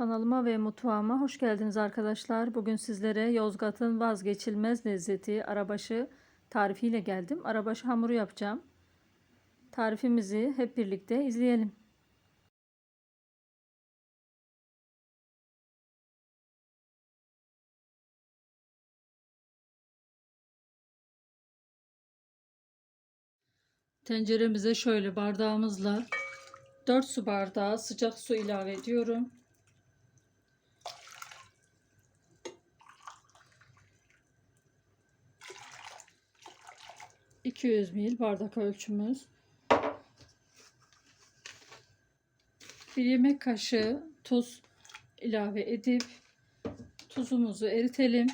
Kanalıma ve mutfağıma hoş geldiniz arkadaşlar. Bugün sizlere Yozgat'ın vazgeçilmez lezzeti arabaşı tarifiyle geldim. Arabaşı hamuru yapacağım. Tarifimizi hep birlikte izleyelim. Tenceremize şöyle bardağımızla 4 su bardağı sıcak su ilave ediyorum. 200 ml bardak ölçümüz. Bir yemek kaşığı tuz ilave edip tuzumuzu eritelim.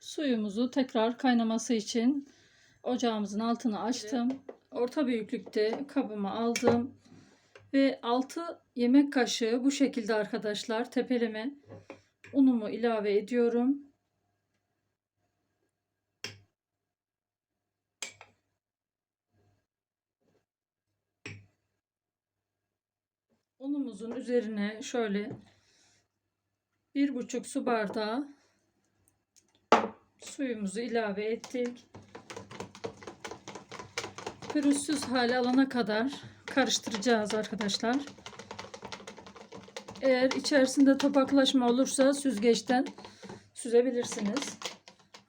Suyumuzu tekrar kaynaması için ocağımızın altını açtım. Orta büyüklükte kabıma aldım. Ve 6 yemek kaşığı bu şekilde arkadaşlar tepeleme unumu ilave ediyorum. Unumuzun üzerine şöyle bir buçuk su bardağı suyumuzu ilave ettik. Pürüzsüz hale alana kadar karıştıracağız arkadaşlar. Eğer içerisinde topaklaşma olursa süzgeçten süzebilirsiniz.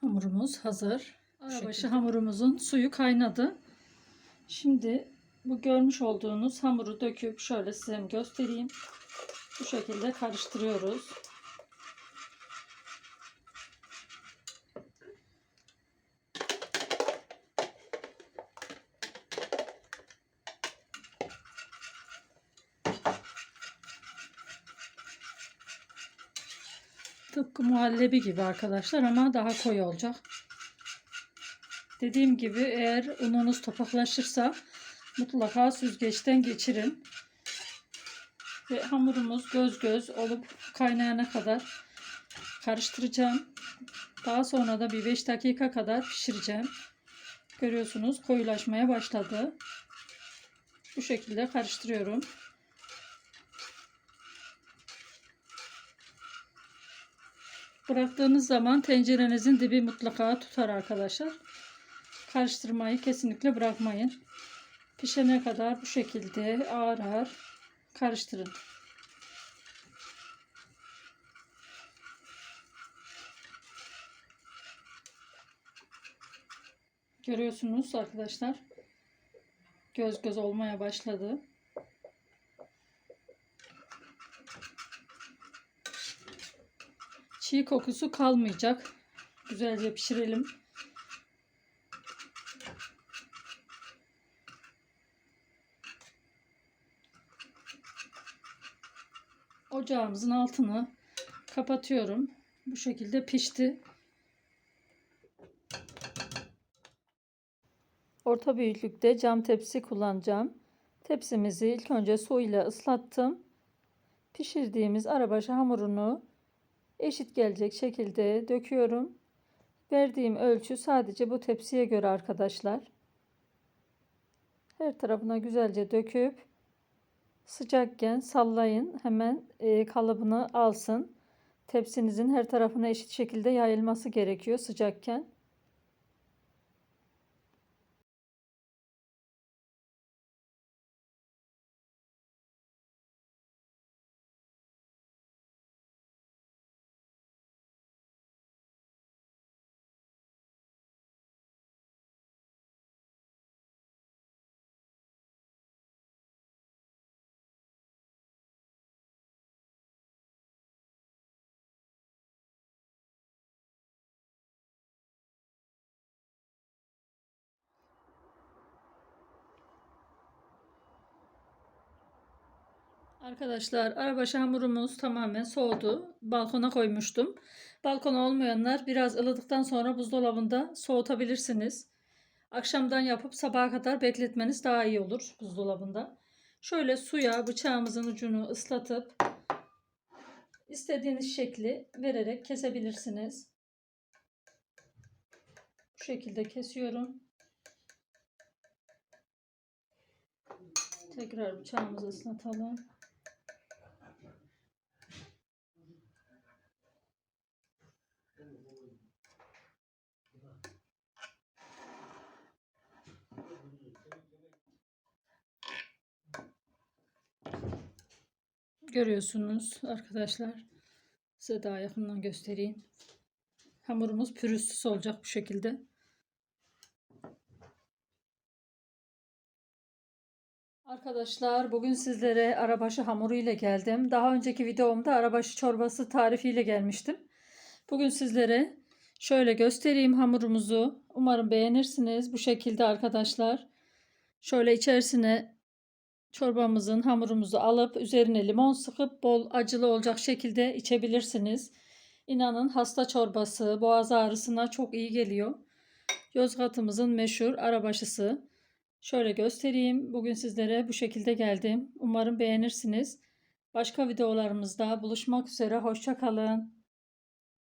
Hamurumuz hazır. Arabaşı hamurumuzun suyu kaynadı. Şimdi bu görmüş olduğunuz hamuru döküp şöyle size göstereyim. Bu şekilde karıştırıyoruz. Tıpkı muhallebi gibi arkadaşlar ama daha koyu olacak. Dediğim gibi eğer ununuz topaklaşırsa mutlaka süzgeçten geçirin. Ve hamurumuz göz göz olup kaynayana kadar karıştıracağım. Daha sonra da bir 5 dakika kadar pişireceğim. Görüyorsunuz koyulaşmaya başladı. Bu şekilde karıştırıyorum. Bıraktığınız zaman tencerenizin dibi mutlaka tutar arkadaşlar. Karıştırmayı kesinlikle bırakmayın. Pişene kadar bu şekilde ağır ağır karıştırın. Görüyorsunuz arkadaşlar. Göz göz olmaya başladı. Çiğ kokusu kalmayacak. Güzelce pişirelim. Ocağımızın altını kapatıyorum. Bu şekilde pişti. Orta büyüklükte cam tepsi kullanacağım. Tepsimizi ilk önce su ile ıslattım. Pişirdiğimiz arabaşı hamurunu eşit gelecek şekilde döküyorum. Verdiğim ölçü sadece bu tepsiye göre arkadaşlar. Her tarafına güzelce döküp sıcakken sallayın. Hemen e, kalıbını alsın. Tepsinizin her tarafına eşit şekilde yayılması gerekiyor sıcakken. Arkadaşlar arabaşı hamurumuz tamamen soğudu. Balkona koymuştum. Balkona olmayanlar biraz ılıdıktan sonra buzdolabında soğutabilirsiniz. Akşamdan yapıp sabaha kadar bekletmeniz daha iyi olur buzdolabında. Şöyle suya bıçağımızın ucunu ıslatıp istediğiniz şekli vererek kesebilirsiniz. Bu şekilde kesiyorum. Tekrar bıçağımızı ıslatalım. Görüyorsunuz arkadaşlar. Size daha yakından göstereyim. Hamurumuz pürüzsüz olacak bu şekilde. Arkadaşlar bugün sizlere arabaşı hamuru ile geldim. Daha önceki videomda arabaşı çorbası tarifiyle gelmiştim. Bugün sizlere şöyle göstereyim hamurumuzu. Umarım beğenirsiniz. Bu şekilde arkadaşlar. Şöyle içerisine çorbamızın hamurumuzu alıp üzerine limon sıkıp bol acılı olacak şekilde içebilirsiniz. İnanın hasta çorbası boğaz ağrısına çok iyi geliyor. Yozgat'ımızın meşhur arabaşısı. Şöyle göstereyim. Bugün sizlere bu şekilde geldim. Umarım beğenirsiniz. Başka videolarımızda buluşmak üzere. Hoşça kalın.